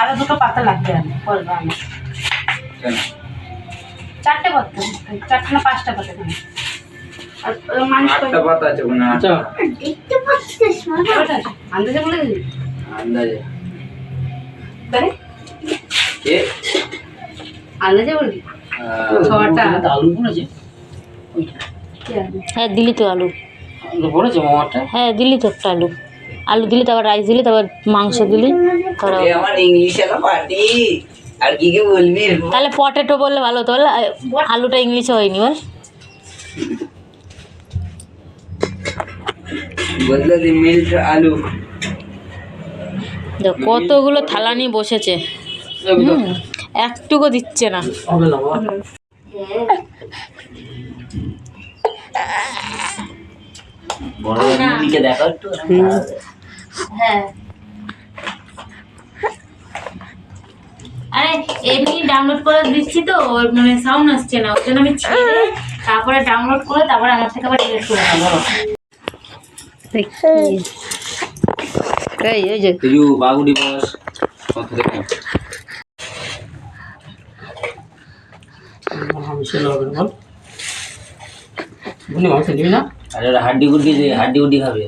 আরও দুটো পাতা লাগবে আমি করব আমি। চারটে হবে। চারটে না পাঁচটা পাতা পাতা ওটা আছে। আন্দাজে বলে আন্দাজে। আন্দাজে ছটা। আলু পড়েছে হ্যাঁ দিলি তো আলু। আলু পড়েছে মামারটা হ্যাঁ দিলি তো একটা আলু। আলু দিলি তারপর রাইস দিলি তারপর মাংস দিলি তাহলে পটেটো বললে ভালো তো আলুটা ইংলিশে হয়নি বল। আলু। কতগুলো থালা নিয়ে বসেছে। একটুকু দিচ্ছে না। বড় দিদিকে দেখো একটু। হ্যাঁ। আরে এমনি ডাউনলোড করে দিচ্ছি তো মানে সাউন্ড আসছে না ওর জন্য আমি ছেড়ে তারপরে ডাউনলোড করে তারপরে আমার থেকে আবার ডিলিট করে দেবো এই এই যে। তুই বাগুড়ি বস দেখো বল। মাংস নিবি না? আরে হাড্ডি গুড্ডি হাড্ডি গুড্ডি খাবে।